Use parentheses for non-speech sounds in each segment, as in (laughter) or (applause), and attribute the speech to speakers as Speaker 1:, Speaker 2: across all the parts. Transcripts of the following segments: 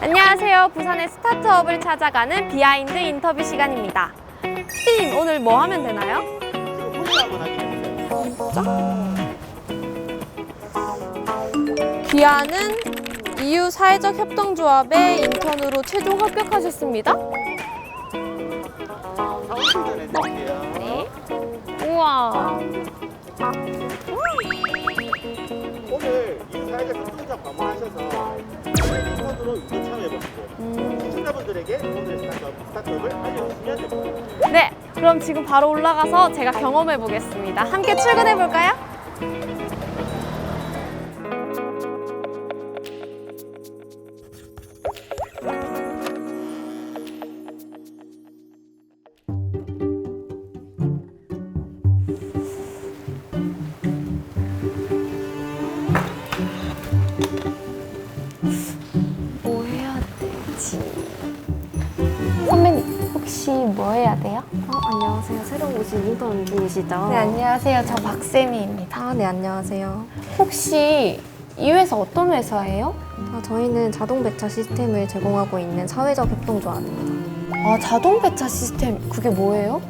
Speaker 1: 안녕하세요. 부산의 스타트업을 찾아가는 비하인드 인터뷰 시간입니다. 피디님, 오늘 뭐 하면 되나요? 귀하는 이유 사회적 협동조합의 인턴으로 최종 합격하셨습니다. 네. 우와.
Speaker 2: 오늘 이 사회적 협동조합 방문하셔서 인턴으로 인턴 참여해보시고 시청자분들에게 오늘 스타트업, 스타트업을 알려주시면 됩니다.
Speaker 1: 네, 그럼 지금 바로 올라가서 제가 경험해 보겠습니다. 함께 출근해 볼까요?
Speaker 3: 분이시죠?
Speaker 1: 네 안녕하세요 저 박쌤이입니다
Speaker 3: 아, 네, 안녕하세요.
Speaker 1: 혹시 이 회사 어떤 회사예요?
Speaker 3: 아, 저희는 자동 배차 시스템을 제공하고 있는 사회적 협동조합입니다.
Speaker 1: 아 자동 배차 시스템 그게 뭐예요?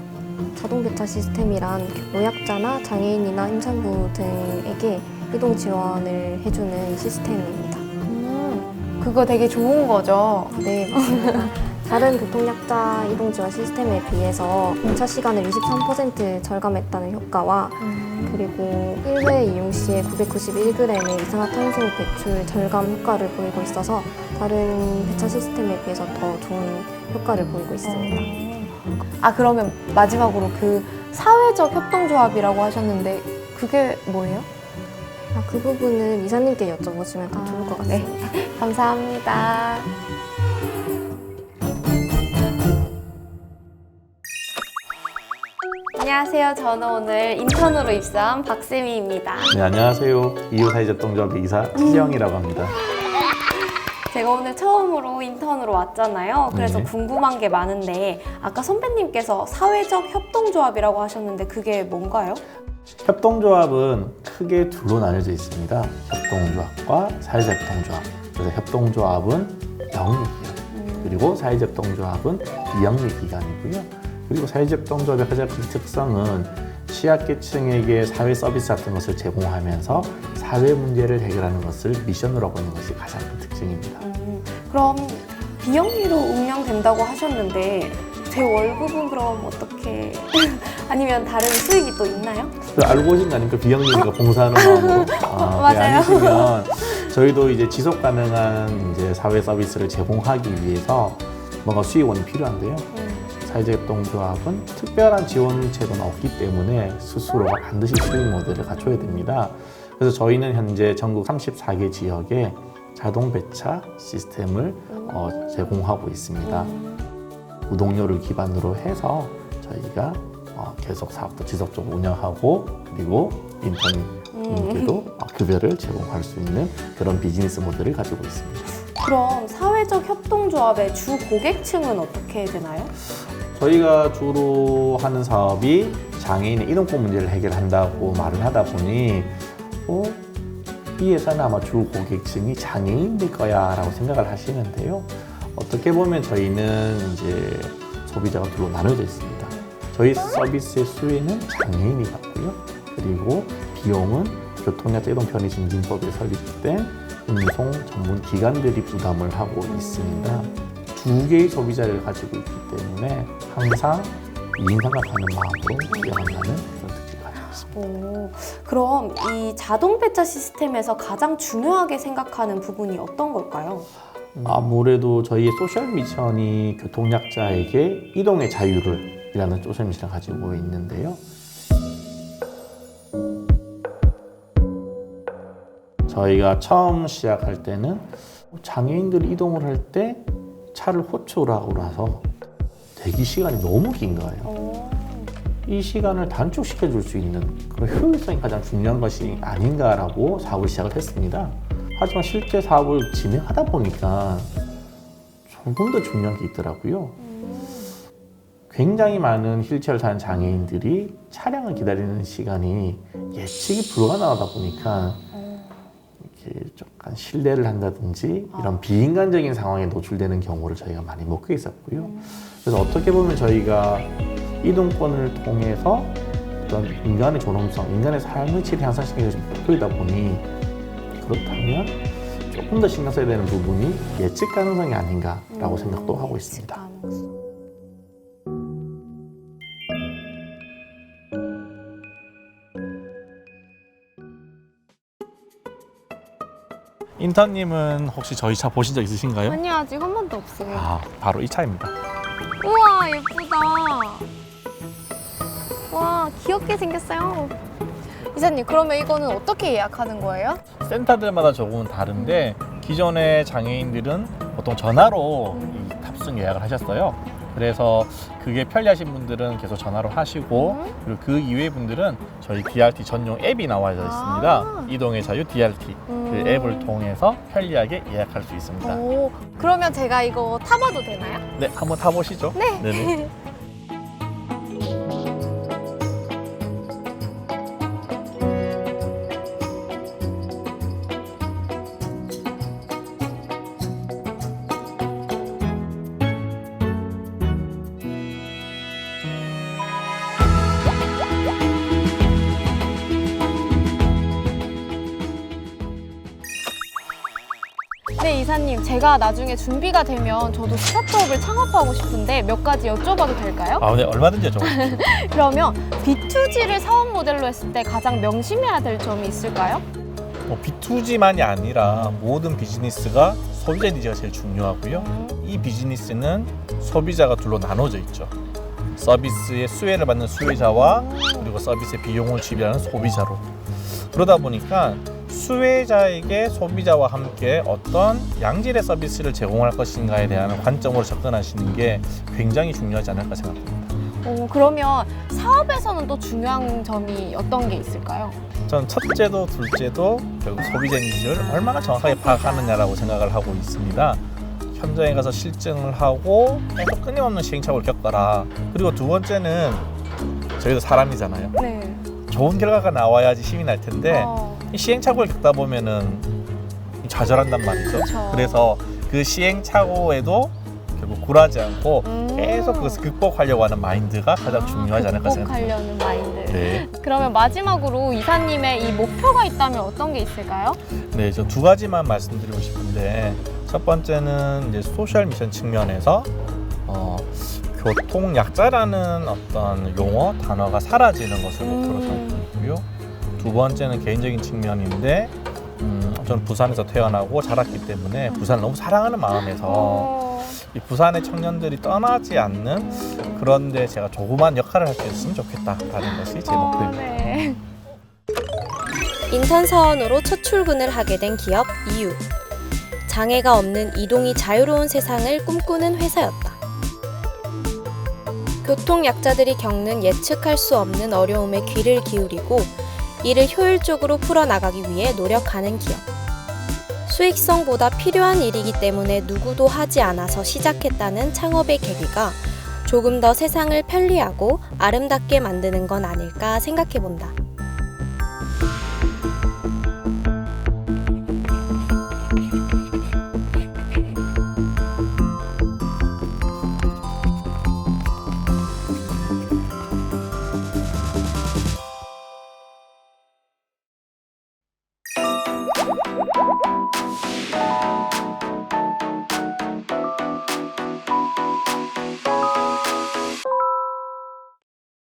Speaker 3: 자동 배차 시스템이란 노약자나 장애인이나 임산부 등에게 이동 지원을 해주는 시스템입니다.
Speaker 1: 음 그거 되게 좋은 거죠
Speaker 3: 네, 맞습니다. (laughs) 다른 교통약자 이동 지원 시스템에 비해서 공차 시간을 23% 절감했다는 효과와 그리고 1회 이용 시에 991g의 이산화탄소 배출 절감 효과를 보이고 있어서 다른 배차 시스템에 비해서 더 좋은 효과를 보이고 있습니다.
Speaker 1: 아 그러면 마지막으로 그 사회적 협동조합이라고 하셨는데 그게 뭐예요?
Speaker 3: 아, 그 부분은 이사님께 여쭤보시면 더 좋을 것
Speaker 1: 네.
Speaker 3: 같습니다. (laughs)
Speaker 1: 감사합니다 안녕하세요 저는 오늘 인턴으로 입사한 박쌤이입니다
Speaker 4: 네, 안녕하세요. 이웃사회접동조합의 이사 희정이라고 합니다.
Speaker 1: 제가 오늘 처음으로 인턴으로 왔잖아요. 그래서
Speaker 4: 네.
Speaker 1: 궁금한 게 많은데 아까 선배님께서 사회적 협동조합이라고 하셨는데 그게 뭔가요?
Speaker 4: 협동조합은 크게 둘로 나뉘어져 있습니다. 협동조합과 사회접동조합. 그래서 협동조합은 영리 기관, 그리고 사회접동조합은 비영리 기관이고요. 그리고 사회접동조합의 가장 큰 특성은 취약계층에게 사회 서비스 같은 것을 제공하면서 사회 문제를 해결하는 것을 미션으로 있는 것이 가장 큰 특징입니다.
Speaker 1: 음, 그럼 비영리로 운영된다고 하셨는데 제 월급은 그럼 어떻게 (laughs) 아니면 다른 수익이 또 있나요?
Speaker 4: 그 알고 오신 거 아닙니까? 비영리가 봉사하는 (laughs) 마음으로. 아,
Speaker 1: 맞아요.
Speaker 4: 아니시면 저희도 이제 지속 가능한 이제 사회 서비스를 제공하기 위해서 뭔가 수익원이 필요한데요. 사회적 협동조합은 특별한 지원 제도는 없기 때문에 스스로가 반드시 수익 모델을 갖춰야 됩니다. 그래서 저희는 현재 전국 34개 지역에 자동 배차 시스템을 어, 제공하고 있습니다. 우동료를 기반으로 해서 저희가 어, 계속 사업도 지속적으로 운영하고 그리고 인턴님께도 어, 급여를 제공할 수 있는 그런 비즈니스 모델을 가지고 있습니다.
Speaker 1: 그럼 사회적 협동조합의 주 고객층은 어떻게 되나요?
Speaker 4: 저희가 주로 하는 사업이 장애인의 이동권 문제를 해결한다고 말을 하다 보니 어, 이 회사는 아마 주 고객층이 장애인일 거야 라고 생각을 하시는데요. 어떻게 보면 저희는 이제 소비자가 둘로 나눠져 있습니다. 저희 서비스의 수혜는 장애인이 받고요. 그리고 비용은 교통약자 이동 편의점 민법에 설립된 운송 전문 기관들이 부담을 하고 있습니다. 두 개의 소비자를 가지고 있기 때문에 항상 이인 생각하는 마음으로 이어간다는 그런 특징을 가지고 있습니다.
Speaker 1: 오, 그럼 이 자동 배차 시스템에서 가장 중요하게 생각하는 부분이 어떤 걸까요?
Speaker 4: 아무래도 저희의 소셜 미션이 교통약자에게 이동의 자유를 이라는 소셜 미션을 가지고 있는데요. 저희가 처음 시작할 때는 장애인들이 이동을 할 때 차를 호출하고 나서 대기 시간이 너무 긴 거예요. 이 시간을 단축시켜 줄 수 있는 그런 효율성이 가장 중요한 것이 아닌가라고 사업을 시작을 했습니다. 하지만 실제 사업을 진행하다 보니까 조금 더 중요한 게 있더라고요. 굉장히 많은 휠체어를 타는 장애인들이 차량을 기다리는 시간이 예측이 불가능하다 보니까 이렇게 약간 신뢰를 한다든지 이런 비인간적인 상황에 노출되는 경우를 저희가 많이 목격했었고요. 그래서 어떻게 보면 저희가 이동권을 통해서 어떤 인간의 존엄성, 인간의 삶의 질을 향상시키는 것이 목표이다 보니 그렇다면 조금 더 신경 써야 되는 부분이 예측 가능성이 아닌가라고 생각도 하고 있습니다. 인턴님은 혹시 저희 차 보신 적 있으신가요?
Speaker 1: 아니요, 아직 한 번도 없어요.
Speaker 4: 아, 바로 이 차입니다.
Speaker 1: 우와, 예쁘다. 와, 귀엽게 생겼어요. 이사님, 그러면 이거는 어떻게 예약하는 거예요?
Speaker 4: 센터들마다 조금은 다른데 기존의 장애인들은 보통 전화로 이 탑승 예약을 하셨어요. 그래서 그게 편리하신 분들은 계속 전화로 하시고 그리고 그 이외의 분들은 저희 DRT 전용 앱이 나와 있습니다.
Speaker 1: 아.
Speaker 4: 이동의 자유 DRT
Speaker 1: 음.
Speaker 4: 그 앱을 통해서 편리하게 예약할 수 있습니다.
Speaker 1: 오, 그러면 제가 이거 타봐도 되나요?
Speaker 4: 네, 한번 타보시죠. 네.
Speaker 1: 네네. (laughs) 이사님. 제가 나중에 준비가 되면 저도 스타트업을 창업하고 싶은데 몇 가지 여쭤봐도 될까요?
Speaker 4: 아, 네, 얼마든지 좀. (laughs)
Speaker 1: 그러면 B2G를 사업 모델로 했을 때 가장 명심해야 될 점이 있을까요?
Speaker 4: 뭐 B2G만이 아니라 모든 비즈니스가 소비자 니즈가 제일 중요하고요. 이 비즈니스는 소비자가 둘로 나눠져 있죠. 서비스의 수혜를 받는 수혜자와 그리고 서비스의 비용을 지불하는 소비자로. 그러다 보니까 수혜자에게 소비자와 함께 어떤 양질의 서비스를 제공할 것인가에 대한 관점으로 접근하시는 게 굉장히 중요하지 않을까 생각합니다.
Speaker 1: 어, 그러면 사업에서는 또 중요한 점이 어떤 게 있을까요?
Speaker 4: 전 첫째도 둘째도 결국 소비자 니즈를 얼마나 정확하게 파악하느냐라고 생각을 하고 있습니다. 현장에 가서 실증을 하고 계속 끊임없는 시행착오를 겪어라. 그리고 두 번째는 저희도 사람이잖아요.
Speaker 1: 네.
Speaker 4: 좋은 결과가 나와야지 힘이 날 텐데
Speaker 1: 어,
Speaker 4: 이 시행착오를 겪다 보면은 좌절한단 말이죠.
Speaker 1: 그쵸.
Speaker 4: 그래서 그 시행착오에도 결국 굴하지 않고
Speaker 1: 음.
Speaker 4: 계속 그것을 극복하려고 하는 마인드가 가장 중요하지 않을까 생각합니다.
Speaker 1: 극복하려는 마인드.
Speaker 4: 네.
Speaker 1: 그러면 마지막으로 이사님의 이 목표가 있다면 어떤 게 있을까요?
Speaker 4: 네, 저 두 가지만 말씀드리고 싶은데 첫 번째는 이제 소셜 미션 측면에서 어, 교통 약자라는 어떤 용어 단어가 사라지는 것을 목표로
Speaker 1: 음.
Speaker 4: 삼고 있고요. 두 번째는 개인적인 측면인데 음, 저는 부산에서 태어나고 자랐기 때문에 부산을 너무 사랑하는 마음에서
Speaker 1: 어,
Speaker 4: 이 부산의 청년들이 떠나지 않는 그런데 제가 조그만 역할을 할 수 있으면 좋겠다라는 것이 제
Speaker 1: 어,
Speaker 4: 목표입니다.
Speaker 1: 네. (laughs)
Speaker 5: 인턴 사원으로 첫 출근을 하게 된 기업 이유. 장애가 없는 이동이 자유로운 세상을 꿈꾸는 회사였다. 교통 약자들이 겪는 예측할 수 없는 어려움에 귀를 기울이고 이를 효율적으로 풀어나가기 위해 노력하는 기업. 수익성보다 필요한 일이기 때문에 누구도 하지 않아서 시작했다는 창업의 계기가 조금 더 세상을 편리하고 아름답게 만드는 건 아닐까 생각해 본다.